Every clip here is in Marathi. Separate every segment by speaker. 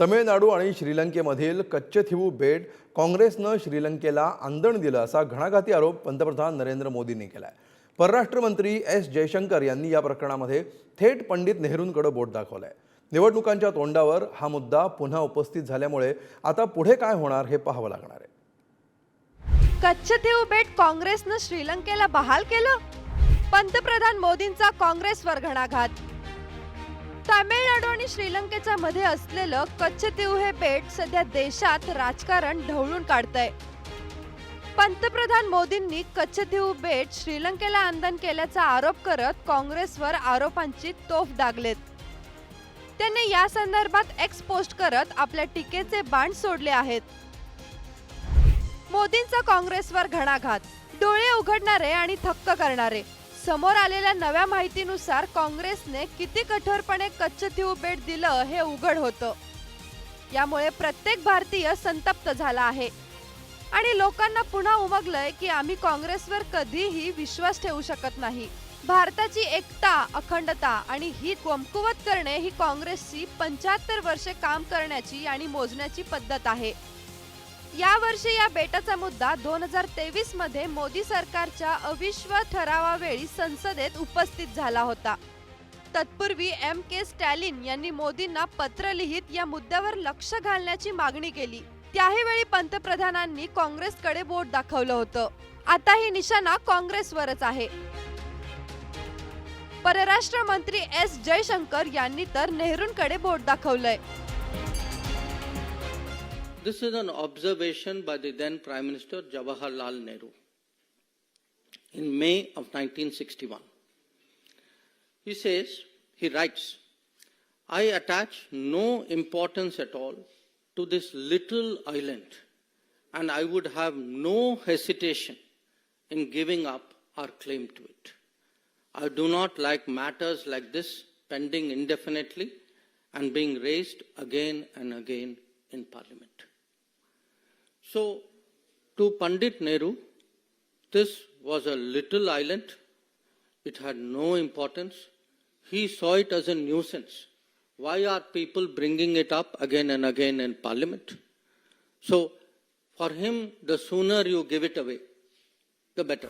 Speaker 1: तमिळनाडू आणि श्रीलंकेमधील कच्चथिवू बेट काँग्रेसनं श्रीलंकेला आंदण दिलं असा घणाघाती आरोप पंतप्रधान नरेंद्र मोदींनी केला आहे परराष्ट्र मंत्री एस जयशंकर यांनी या प्रकरणामध्ये थेट पंडित नेहरूंकडे बोट दाखवलंय. निवडणुकांच्या तोंडावर हा मुद्दा पुन्हा उपस्थित झाल्यामुळे आता पुढे काय होणार हे पाहावं लागणार आहे.
Speaker 2: कच्छतीव बेट काँग्रेसनं श्रीलंकेला बहाल केलं? पंतप्रधान मोदींचा काँग्रेसवर घणाघात. तामिळनाडू आणि श्रीलंकेच्या मध्ये असलेलं कच्छतीव हे बेट सध्या देशात राजकारण ढवळून काढतंय. पंतप्रधान मोदींनी कच्छतीव बेट श्रीलंकेला आंदन केल्याचा आरोप करत काँग्रेसवर आरोपांची तोफ डागलेत त्यांनी या संदर्भात एक्स पोस्ट करत आपल्या टीकेचे बाण सोडले आहेत. मोदींचा काँग्रेसवर घणाघात. डोळे उघडणारे आणि थक्क करणारे. समोर आलेल्या नव्या माहितीनुसार काँग्रेसने किती कठोरपणे कच्छ बेट दिलं हे उघड होतं. यामुळे प्रत्येक भारतीय संतप्त झाला आहे. आणि लोकांना पुन्हा उमगलंय की आम्ही काँग्रेसवर कधीही विश्वास ठेवू शकत नाही. भारताची एकता अखंडता आणि ही कमकुवत करणे ही काँग्रेसची पंच्याहत्तर वर्षे काम करण्याची आणि मोजण्याची पद्धत आहे. यावर्षी या बेटाचा मुद्दा दोन हजार तेवीसमध्ये मोदी सरकारच्या अविश्व ठरावावेळी संसदेत उपस्थित झाला होता. तत्पूर्वी एम के स्टॅलिन यांनी मोदींना पत्र लिहित या मुद्द्यावर लक्ष घालण्याची मागणी केली. त्याही वेळी पंतप्रधानांनी काँग्रेसकडे बोट दाखवलं होतं. आता ही निशाणा काँग्रेसवरच आहे. परराष्ट्र मंत्री एस जयशंकर यांनी तर नेहरूंकडे बोट दाखवलंय.
Speaker 3: This is an observation by the then Prime Minister Jawaharlal Nehru in May of 1961. He says, he writes, I attach no importance at all to this little island, and I would have no hesitation in giving up our claim to it. I do not like matters like this pending indefinitely and being raised again and again in Parliament. So, to Pandit Nehru, this was a little island. It had no importance. He saw it as a nuisance. Why are people bringing it up again and again in Parliament? So, for him, the sooner you give it away, the better.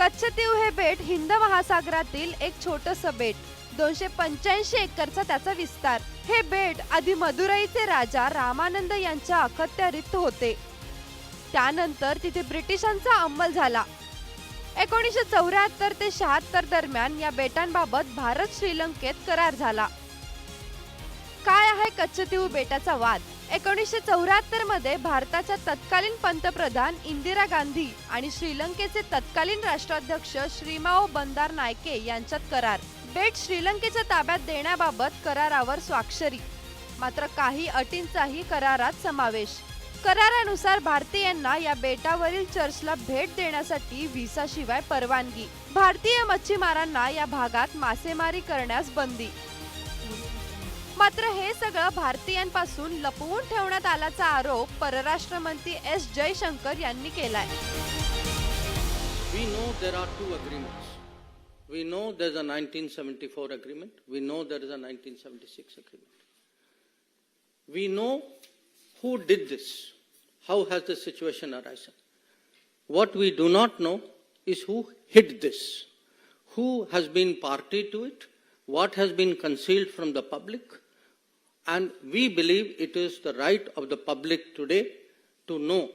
Speaker 2: कच्छतीव हे बेट हिंद महासागरातील एक छोटस बेट दोनशे पंच्याऐंशी एकरचा त्याचा विस्तार. हे बेट आधी मदुराईचे राजा रामानंद यांच्या अखत्यारीत होते. त्यानंतर तिथे ब्रिटिशांचा अंमल झाला. एकोणीसशे चौऱ्याहत्तर ते शहात्तर दरम्यान या बेटांबाबत भारत श्रीलंकेत करार झाला. काय आहे कच्छतीव बेटाचा वाद? एकोणीसशे चौऱ्याहत्तरमध्ये भारताच्या तत्कालीन पंतप्रधान इंदिरा गांधी आणि श्रीलंकेचे तत्कालीन राष्ट्राध्यक्ष श्रीमाओ बंदार नायके यांच्यात करार. बेट श्रीलंकेच्या ताब्यात देण्याबाबत करारावर स्वाक्षरी. मात्र काही अटींचाही करारात समावेश. करारानुसार भारतीयांना या बेटावरील चर्चला भेट देण्यासाठी व्हिसा शिवाय परवानगी. भारतीय मच्छीमारांना या भागात मासेमारी करण्यास बंदी. मात्र हे सगळं भारतीयांपासून लपवून ठेवण्यात आल्याचा आरोप परराष्ट्र मंत्री एस जयशंकर यांनी केलाय.
Speaker 3: We know there there's a 1974 agreement. We know there is a 1976 agreement. We know who did this. How has the situation arisen? What we do not know is who hid this. Who has been party to it? What has been concealed from the public? And we believe it is the right of the public today to know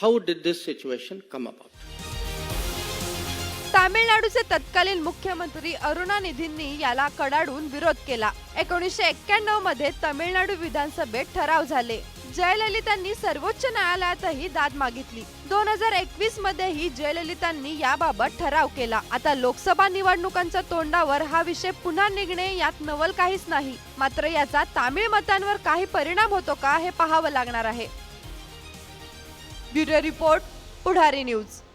Speaker 3: how did this situation come about.
Speaker 2: तामिळनाडूचे तत्कालीन मुख्यमंत्री अरुणानिधींनी याला कडाडून विरोध केला. एकोणीसशे एक्क्याण्णवमध्ये तमिळनाडू विधानसभेत ठराव झाले. जयललितांनी सर्वोच्च न्यायालयातही दाद मागितली. दोन हजार एकवीस मध्येही जयललितांनी याबाबत ठराव केला. आता लोकसभा निवडणुकांच्या तोंडावर हा विषय पुन्हा निघणे यात नवल काहीच नाही. मात्र याचा तामिळ मतांवर काही परिणाम होतो का हे पाहावं लागणार आहे. Bureau report Pudhari news.